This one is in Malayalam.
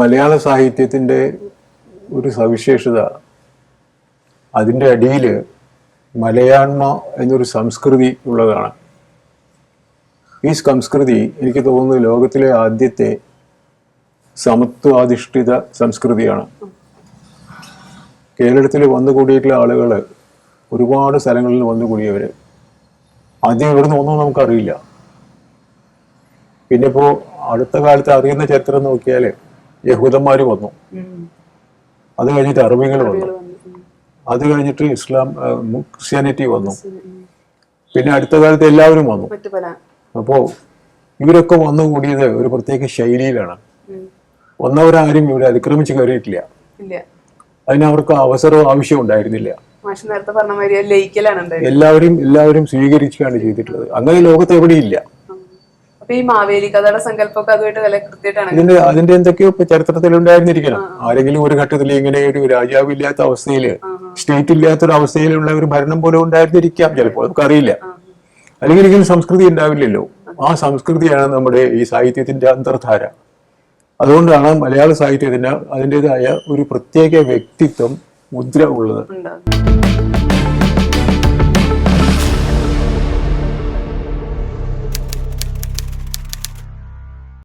മലയാള സാഹിത്യത്തിന്റെ ഒരു സവിശേഷത അതിന്റെ അടിയിൽ മലയാണ്മ എന്നൊരു സംസ്കൃതി ഉള്ളതാണ്. ഈ സംസ്കൃതി എനിക്ക് തോന്നുന്നു ലോകത്തിലെ ആദ്യത്തെ സമത്വാധിഷ്ഠിത സംസ്കൃതിയാണ്. കേരളത്തിൽ വന്നുകൂടിയിട്ടുള്ള ആളുകൾ ഒരുപാട് സ്ഥലങ്ങളിൽ വന്നുകൂടിയവർ ആദ്യം ഇവിടുന്ന് ഒന്നും നമുക്കറിയില്ല. പിന്നെ ഇപ്പോൾ അടുത്ത കാലത്ത് അറിയുന്ന ചരിത്രം നോക്കിയാൽ യഹൂദന്മാർ വന്നു. അത് കഴിഞ്ഞിട്ട് അറബികൾ വന്നു. അത് കഴിഞ്ഞിട്ട് ഇസ്ലാം ക്രിസ്ത്യാനിറ്റി വന്നു. പിന്നെ അടുത്ത കാലത്ത് എല്ലാവരും വന്നു. അപ്പോ അപ്പോൾ ഇവരൊക്കെ വന്നുകൂടിയത് ഒരു പ്രത്യേക ശൈലിയിലാണ്. വന്നവരാരും ഇവിടെ അതിക്രമിച്ച് കയറിയിട്ടില്ല. ഇല്ല. അതിന് അവർക്ക് അവസരവും ആവശ്യം ഉണ്ടായിരുന്നില്ല. എല്ലാവരും എല്ലാവരും സ്വീകരിക്കുകയാണ് ചെയ്തിട്ടുള്ളത്. അങ്ങനെ ലോകത്ത് എവിടെയില്ല അപ്പൊ ഈ മാവേലി കഥയുടെ സങ്കല്പമൊക്കെ അതുമായിട്ട് വില കൃത്യമായിട്ടാണ്. ഇതിന്റെ അതിന്റെ എന്തൊക്കെയോ ചരിത്രത്തിൽ ഉണ്ടായിരുന്നിരിക്കണം. ആരെങ്കിലും ഒരു ഘട്ടത്തിൽ ഇങ്ങനെ ഒരു രാജാവ് ഇല്ലാത്ത അവസ്ഥയിൽ സ്റ്റേറ്റ് ഇല്ലാത്തൊരു അവസ്ഥയിലുള്ള ഒരു ഭരണം പോലും ഉണ്ടായിരുന്നിരിക്കാം. ചിലപ്പോൾ നമുക്കറിയില്ല. അല്ലെങ്കിൽ ഇങ്ങനെ സംസ്കൃതി ഉണ്ടാവില്ലല്ലോ. ആ സംസ്കൃതിയാണ് നമ്മുടെ ഈ സാഹിത്യത്തിന്റെ അന്തർധാര. അതുകൊണ്ടാണ് മലയാള സാഹിത്യത്തിന് അതിന്റെതായ ഒരു പ്രത്യേക വ്യക്തിത്വം മുദ്ര ഉള്ളത്.